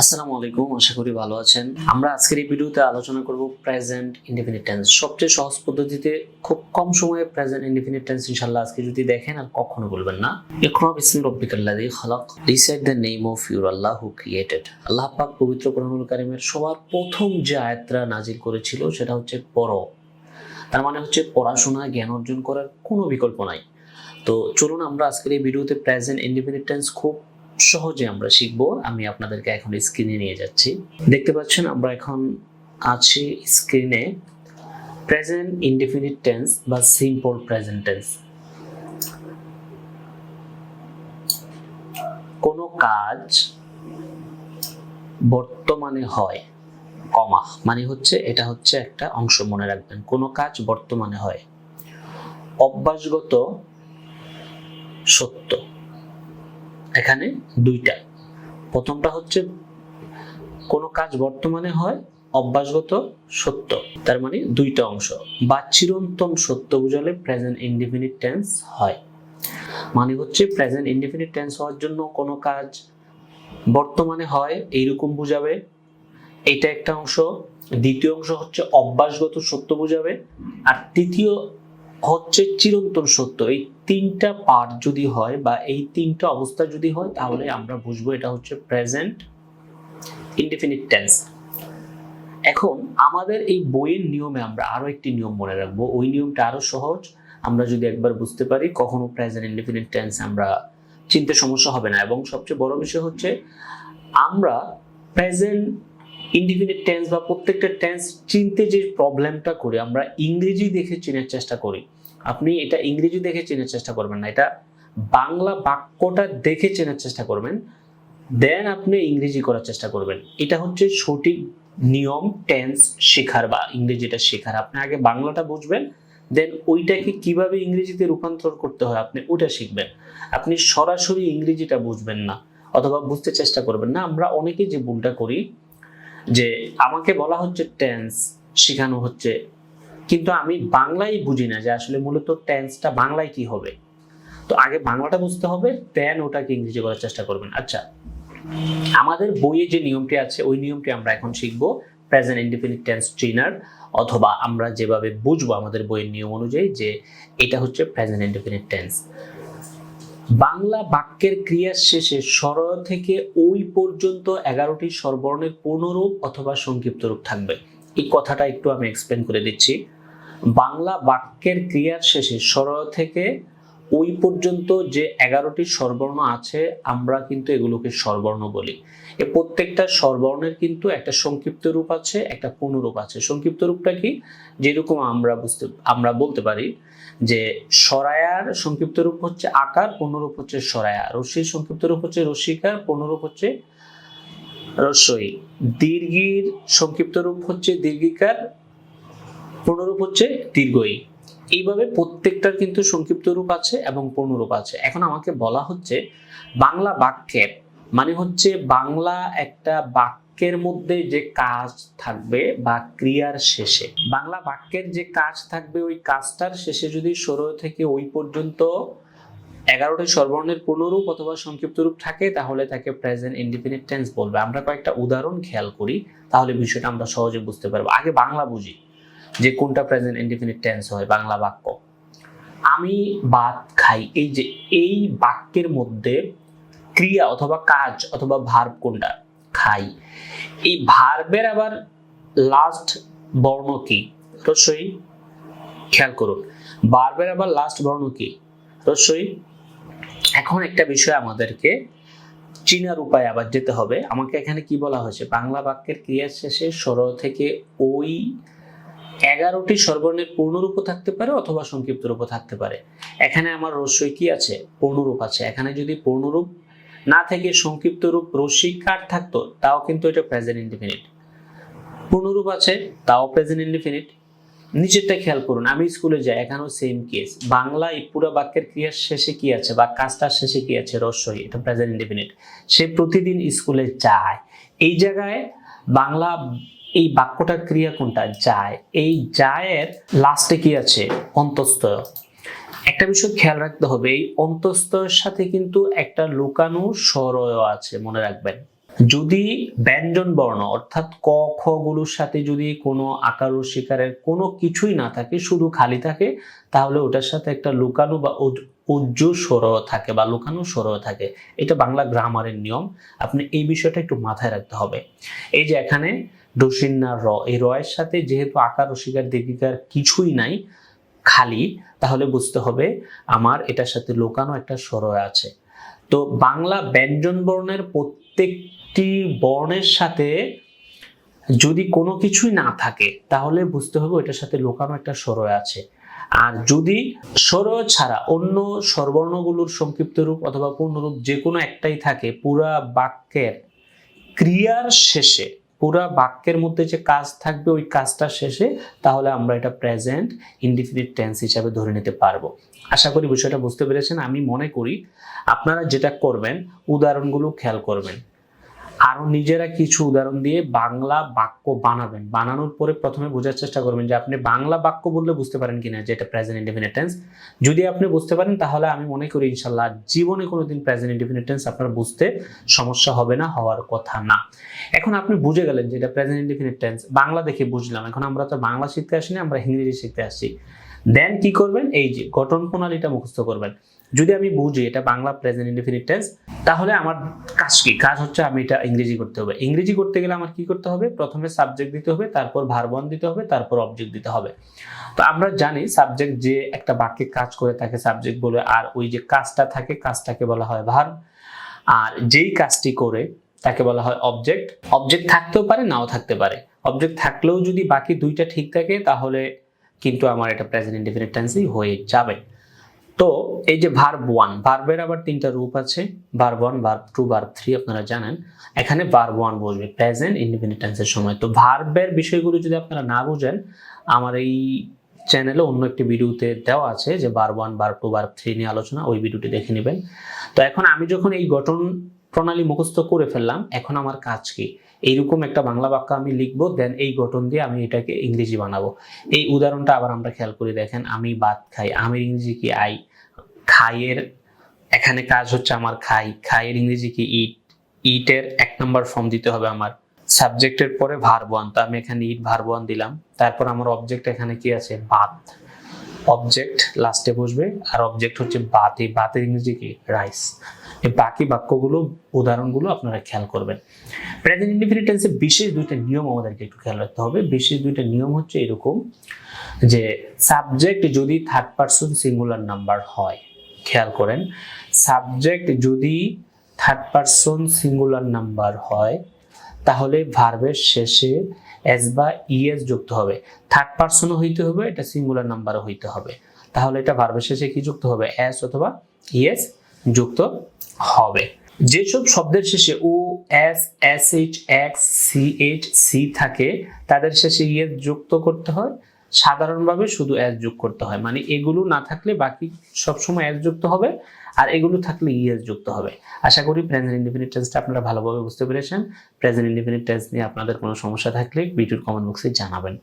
আসসালামু আলাইকুম, আশা করি ভালো আছেন। আমরা আজকের এই ভিডিওতে আলোচনা করব প্রেজেন্ট ইনডিফিনিট টেন্স সবচেয়ে সহজ পদ্ধতিতে খুব কম সময়ে প্রেজেন্ট ইনডিফিনিট টেন্স ইনশাআল্লাহ আজকে যদি দেখেন আর কখনো বলবেন না। ইকরা বিসমি রাব্বিকাল্লাযী খালাক। Recite the name of your Allah who created আল্লাহ পাক পবিত্র কোরআনুল কারীমের সবার প্রথম যে আয়াতটা নাজিল করেছিল সেটা হচ্ছে পড়ো। তার মানে হচ্ছে পড়াশোনা, জ্ঞান অর্জন করার কোনো বিকল্প নাই। তো চলুন আমরা আজকের এই ভিডিওতে প্রেজেন্ট ইনডিফিনিট টেন্স খুব সহজে আমরা শিখব। আমি আপনাদেরকে এখন স্ক্রিনে নিয়ে যাচ্ছি। দেখতে পাচ্ছেন, আমরা এখন আছি স্ক্রিনে প্রেজেন্ট ইনডিফিনিট টেন্স বা সিম্পল প্রেজেন্ট টেন্স কোনো কাজ বর্তমানে হয়, কমা মানে হচ্ছে এটা হচ্ছে একটা অংশ মনে রাখবেন। কোনো কাজ বর্তমানে হয়, অভ্যাসগত সত্য। এখানে দুইটা। প্রথমটা হচ্ছে, কোনো কাজ বর্তমানে হয় অভ্যাসগত সত্য, তার মানে দুইটা অংশ। বা চিরন্তন সত্য বুঝালে প্রেজেন্ট ইনডিফিনিট টেন্স হয়। মানে হচ্ছে প্রেজেন্ট ইনডিফিনিট টেন্স হওয়ার জন্য কোনো কাজ বর্তমানে হয়, এইরকম বুঝাবে। এটা একটা অংশ। দ্বিতীয় অংশ হচ্ছে অভ্যাসগত সত্য বুঝাবে। আর তৃতীয় হচ্ছে চিরন্তন সত্য। এই তিনটা পার্ট যদি হয় বা এই তিনটা অবস্থা যদি হয়, তাহলে আমরা বুঝব এটা হচ্ছে প্রেজেন্ট ইনডিফিনিট টেন্স এখন আমাদের এই বইয়ের নিয়মে আমরা আরও একটি নিয়ম মনে রাখব। ওই নিয়মটা আরও সহজ। আমরা যদি একবার বুঝতে পারি, কখনো প্রেজেন্ট ইনডিফিনিট টেন্স আমরা চিনতে সমস্যা হবে না। এবং সবচেয়ে বড় বিষয় হচ্ছে, আমরা প্রেজেন্ট ইনডিফিনিট টেন্স বা প্রত্যেকটা টেন্স চিনতে যে প্রবলেমটা করি, আমরা ইংরেজি দেখে চেনার চেষ্টা করি। আপনি এটা ইংরেজি দেখে চেনার চেষ্টা করবেন না, এটা বাংলা বাক্যটা দেখে চেনার চেষ্টা করবেন দেন আপনি ইংরেজি করার চেষ্টা করবেন। এটা হচ্ছে সঠিক নিয়ম টেন্স শেখার বা ইংরেজিটা শেখার। আপনি আগে বাংলাটা বুঝবেন দেন ওইটাকে কীভাবে ইংরেজিতে রূপান্তর করতে হয় আপনি ওটা শিখবেন। আপনি সরাসরি ইংরেজিটা বুঝবেন না, অথবা বুঝতে চেষ্টা করবেন না। আমরা অনেকেই যে ভুলটা করি যে আমাকে বলা হচ্ছে টেন্স শেখানো হচ্ছে। কিন্তু আমি বাংলাই বুঝি না যে আসলে মূলত টেন্সটা বাংলায় কি হবে। তো আগে বাংলাটা বুঝতে হবে দেন ওটাকে ইংরেজি করার চেষ্টা করবেন। আচ্ছা আমাদের বইয়ে যে নিয়মটি আছে, ওই নিয়মটি আমরা এখন শিখব। প্রেজেন্ট ইনডিফিনিট টেন্স ট্রেনার অথবা আমরা যেভাবে বুঝব আমাদের বইয়ের নিয়ম অনুযায়ী যে এটা হচ্ছে প্রেজেন্ট ইনডিফিনিট টেন্স বাংলা বাক্যের ক্রিয়ার শেষে স্বর থেকে ওই পর্যন্ত এগারোটি স্বরবর্ণের পূর্ণরূপ অথবা সংক্ষিপ্ত রূপ থাকবে। এই কথাটা একটু আমি এক্সপ্লেন করে দিচ্ছি। বাংলা বাক্যের ক্রিয়ার শেষে স্বর থেকে ওই পর্যন্ত যে এগারোটি স্বরবর্ণ আছে, আমরা কিন্তু এগুলোকে স্বরবর্ণ বলি। এ প্রত্যেকটা স্বরবর্ণের কিন্তু একটা সংক্ষিপ্ত রূপ আছে, একটা পূর্ণরূপ আছে। সংক্ষিপ্ত রূপটা কি? যেরকম আমরা বুঝতে, আমরা বলতে পারি যে সরায়ার সংক্ষিপ্ত রূপ হচ্ছে আকার, পূর্ণরূপ হচ্ছে সরায়া রশ্মির সংক্ষিপ্ত রূপ হচ্ছে রশ্মিকার, পূর্ণরূপ হচ্ছে রস্বই দীর্ঘির সংক্ষিপ্ত রূপ হচ্ছে দীর্ঘিকার, পূর্ণরূপ হচ্ছে দীর্ঘই। এইভাবে প্রত্যেকটার কিন্তু সংক্ষিপ্ত রূপ আছে এবং পূর্ণরূপ আছে। এখন আমাকে বলা হচ্ছে বাংলা বাক্যের মানে হচ্ছে বাংলা একটা বাক্যের মধ্যে যে কাজ থাকবে বা ক্রিয়ার শেষে। বাংলা বাক্যের যে কাজ থাকবে ওই কাজটার শেষে যদি ষোলো থেকে ওই পর্যন্ত এগারোটি স্বরবর্ণের পূর্ণরূপ অথবা সংক্ষিপ্ত রূপ থাকে, তাহলে তাকে প্রেজেন্ট ইনডিফিনিট টেন্স বলবে। আমরা কয়েকটা উদাহরণ খেয়াল করি, তাহলে বিষয়টা আমরা সহজে বুঝতে পারব। আগে বাংলা বুঝি। যে কোনটা প্রেজেন্ট ইনডিফিনিট টেন্স হয়, বাংলা বাক্য। আমি ভাত খাই, এই যে, এই বাক্যের মধ্যে ক্রিয়া অথবা কাজ অথবা ভার্ব কোনটা? খাই। এই ভার্বের আবার লাস্ট বর্ণ কি? রসই খেয়াল করুন। ভার্বের আবার লাস্ট বর্ণ কি? রসই এখন একটা বিষয় আমাদেরকে চীনার উপায় আবার যেতে হবে। আমাকে এখানে কি বলা হয়েছে? বাংলা বাক্যের ক্রিয়ার শেষে স্বর থেকে ওই এগারোটি স্বরবর্ণের পূর্ণরূপও থাকতে পারে অথবা সংক্ষিপ্ত রূপও থাকতে পারে। এখানে আমার রস্যই কি আছে? পূর্ণরূপ আছে। এখানে যদি পূর্ণরূপ না থেকে সংক্ষিপ্ত রূপ রস্যিকার থাকতো, তাও কিন্তু এটা প্রেজেন্ট ইনডিফিনিট পূর্ণরূপ আছে, তাও প্রেজেন্ট ইনডিফিনিট নিচেরটা খেয়াল করুন, আমি স্কুলে যাই, এখানেও সেম কেস বাংলা এই পুরো বাক্যের ক্রিয়ার শেষে কি আছে বা কাজটার শেষে কি আছে? রস্যই এটা প্রেজেন্ট ইনডিফিনিট সে প্রতিদিন স্কুলে যায়। এই জায়গায় বাংলা এই বাক্যটার ক্রিয়া কোনটা? যায়। এই যায়ের লাস্টে কি আছে? অন্তস্তয় একটা বিষয় খেয়াল রাখতে হবে, এই অন্তস্তয়ের সাথে কিন্তু একটা লুকানো স্বরয় আছে, মনে রাখবেন। যদি ব্যঞ্জন বর্ণ, অর্থাৎ ক, খ গুলোর সাথে যদি কোনো আকার ও শিকারের কোনো কিছুই না থাকে, শুধু খালি থাকে, তাহলে ওটার সাথে একটা লুকানো বা উজ- উজ্জ স্বর থাকে বা লুকানো স্বর থাকে। এটা বাংলা গ্রামারের নিয়ম। আপনি এই বিষয়টা একটু মাথায় রাখতে হবে। এই যে এখানে ডসিন্না র। এই রয়ের সাথে যেহেতু আকার ও শিকার দীর্ঘিকার কিছুই নাই, খালি, তাহলে বুঝতে হবে আমার এটার সাথে লোকানো একটা স্বর আছে। তো বাংলা ব্যঞ্জন বর্ণের প্রত্যেকটি বর্ণের সাথে যদি কোনো কিছুই না থাকে, তাহলে বুঝতে হবে এটার সাথে লোকানো একটা স্বর আছে। আর যদি স্বর ছাড়া অন্য স্বরবর্ণগুলোর সংক্ষিপ্ত রূপ অথবা পূর্ণরূপ যে কোনো একটাই থাকে, পুরা বাক্যের ক্রিয়ার শেষে পুরা বাক্যের মধ্যে যে কাজ থাকবে, ওই কাজটা শেষে তাহলে আমরা এটা প্রেজেন্ট ইনডিফিনিট টেন্স হিসাবে ধরে নিতে পারব। আশা করি বিষয়টা বুঝতে পেরেছেন। আমি মনে করি আপনারা যেটা করবেন, উদাহরণগুলো খেয়াল করবেন। আরও নিজেরা কিছু উদাহরণ দিয়ে বাংলা বাক্য বানাবেন। বানানোর পরে প্রথমে বোঝার চেষ্টা করবেন যে আপনি বাংলা বাক্য বললে বুঝতে পারেন কিনা যে এটা প্রেজেন্ট ইনডিফিনিট টেন্স যদি আপনি বুঝতে পারেন, তাহলে আমি মনে করি ইনশাল্লাহ জীবনে কোনোদিন প্রেজেন্ট ইনডিফিনিট টেন্স আপনার বুঝতে সমস্যা হবে না, হওয়ার কথা না। এখন আপনি বুঝে গেলেন যে এটা প্রেজেন্ট ইনডিফিনিট টেন্স বাংলা দেখে বুঝলাম। এখন আমরা তো বাংলা শিখতে আসিনি আমরা ইংরেজি শিখতে আসছি দেন কি করবেন? এই যে গঠন প্রণালীটা মুখস্থ করবেন। যদি আমি বুঝি এটা বাংলা প্রেজেন্ট ইনডিফিনিট টেন্স তাহলে আমার কাজ কি? কাজ হচ্ছে আমি এটা ইংরেজি করতে হবে। ইংরেজি করতে গেলে আমার কি করতে হবে? প্রথমে সাবজেক্ট দিতে হবে, তারপর ভারবন দিতে হবে, তারপর অবজেক্ট দিতে হবে। তো আমরা জানি সাবজেক্ট যে একটা বাক্যে কাজ করে তাকে সাবজেক্ট বলে, আর ওই যে কাজটা থাকে, কাজটাকে বলা হয় ভার্ব আর যেই কাজটি করে, তাকে বলা হয় অবজেক্ট অবজেক্ট থাকতেও পারে, নাও থাকতে পারে। অবজেক্ট থাকলেও যদি বাকি দুইটা ঠিক থাকে, তাহলে কিন্তু আমার এটা প্রেজেন্ট ইনডিফিনিট টেন্সই হয়ে যাবে। তো এই যে ভার্ব ওয়ান ভার্বের আবার তিনটা রূপ আছে। Verb one verb two verb three আপনারা জানেন। এখানে ভার্ব ওয়ান বসবে প্রেজেন্ট ইনডিফিনিট টেন্সের সময়। তো ভার্বের বিষয়গুলো যদি আপনারা না বুঝেন, আমার এই চ্যানেলে অন্য একটি ভিডিওতে দেওয়া আছে যে verb one verb two verb three নিয়ে আলোচনা, ওই ভিডিওটি দেখে নেবেন। তো এখন আমি যখন এই গঠন প্রণালী মুখস্থ করে ফেললাম, এখন আমার কাজ কি? এইরকম একটা বাংলা বাক্য আমি লিখব দেন এই গঠন দিয়ে আমি এটাকে ইংরেজি বানাবো। এই উদাহরণটা আবার আমরা খেয়াল করে দেখেন, আমি ভাত খাই, আমি ইংরেজি কি আই খাইয়ের, এখানে কাজ হচ্ছে আমার খাই। খাইয়ের ইংরেজি কি? ইট ইটের এক নম্বর ফর্ম দিতে হবে আমার। সাবজেক্টের পরে ভার্ব ওয়ান তো আমি এখানে ইট ভার্ব ওয়ান দিলাম। তারপর আমার অবজেক্ট এখানে কি আছে? ভাত অবজেক্ট লাস্টে বসবে। আর অবজেক্ট হচ্ছে ভাত এই ভাতের ইংরেজি কি? রাইস এই বাকি বাক্যগুলো, উদাহরণগুলো আপনারা খেয়াল করবেন। প্রেজেন্ট ইনডিফিনিট টেন্সে বিশেষ দুইটা নিয়ম আমাদেরকে একটু খেয়াল রাখতে হবে। বিশেষ দুইটা নিয়ম হচ্ছে এরকম যে সাবজেক্ট যদি থার্ড পারসন সিঙ্গুলার নাম্বার হয় খেয়াল করেন সাবজেক্ট যদি থার্ড পারসন সিঙ্গুলার নাম্বার হয়, তাহলে ভার্বের শেষে এস বা ইএস যুক্ত হবে। থার্ড পারসনও হইতে হবে, এটা সিঙ্গুলার নাম্বারও হইতে হবে। তাহলে এটা ভার্বের শেষে কি যুক্ত হবে? এস অথবা ইএস যুক্ত হবে। যেসব শব্দের শেষে O S S H X C H C থাকে, তাদের শেষে ইএস যুক্ত করতে হয়। সাধারণভাবে শুধু অ্যাজ যোগ করতে হয়। মানে এগুলো না থাকলে বাকি সবসময় অ্যাজ যুক্ত হবে আর এগুলো থাকলে ইএস যুক্ত হবে। আশা করি প্রেজেন্ট ইন্ডিপেন্ডেন্ট টেন্সটা আপনারা ভালোভাবে বুঝতে পেরেছেন। প্রেজেন্ট ইন্ডিপেন্ডেন্ট টেন্স নিয়ে আপনাদের কোনো সমস্যা থাকলে ভিডিওর কমেন্ট বক্সে জানাবেন।